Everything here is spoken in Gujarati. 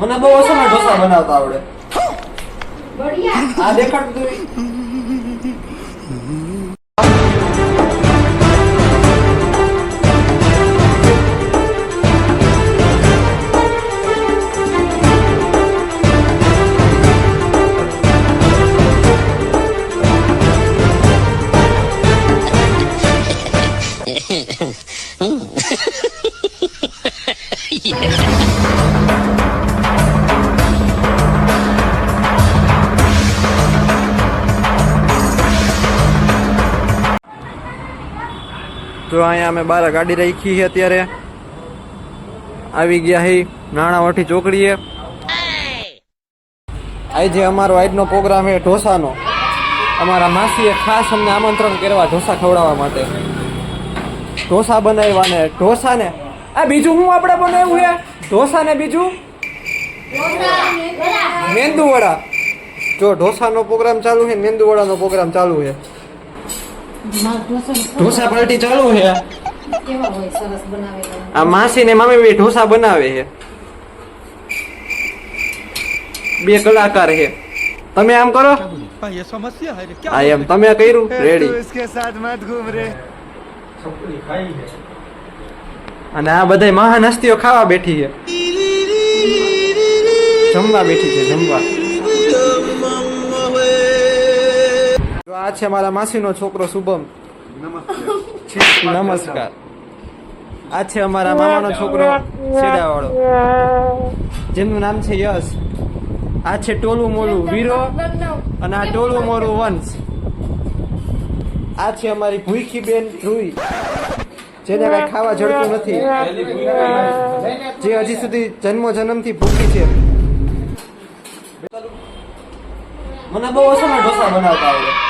મને બહુ અસલ ઢોસા બનાવતા આવડે. આ દેખાડતું જો અહીંયા અમે બાર ગાડી રાખી છે અત્યારે. આવી ગયા હી નાણાવટી ચોકડીએ. આજે અમારો આજનો પ્રોગ્રામ છે ઢોસાનો. અમારા માસીએ ખાસ અમને આમંત્રણ કરવા ઢોસા ખવડાવવા માટે. ઢોસા બનાવ્યા ને ઢોસા ને આ બીજું હું આપણે બનાવ્યું છે? ઢોસા ને બીજું? મેંદુ વડા જો ઢોસાનો પ્રોગ્રામ ચાલુ છે મેંદુ વડાનો પ્રોગ્રામ ચાલુ છે. ઢોસા પાર્ટી ચાલુ છે? આ માસી ને મામી બે ઢોસા બનાવે છે. બે કલાકાર છે. તમે આમ કરો? આ એમ તમે કર્યું? રેડી અને આ બધા મહાન હસ્તીઓ ખાવા બેઠી છે. જમવા બેઠી છે જમવા. જો આ છે મારા માસીનો છોકરો શુભમ. નમસ્કાર. આ છે અમારા મામાનો છોકરો સેડાવાળો જેનું નામ છે યશ. આ છે ટોલું મોલું વીરો અને આ ટોલું મોરું વંશ. આ છે અમારી ભૂખી બેન ધ્રુવી જેને કઈ ખાવા જડતું નથી. જે હજી સુધી જન્મ જન્મથી ભૂખી છે. મને બહુ ઓછો ઢોસા બનાવતા આવડે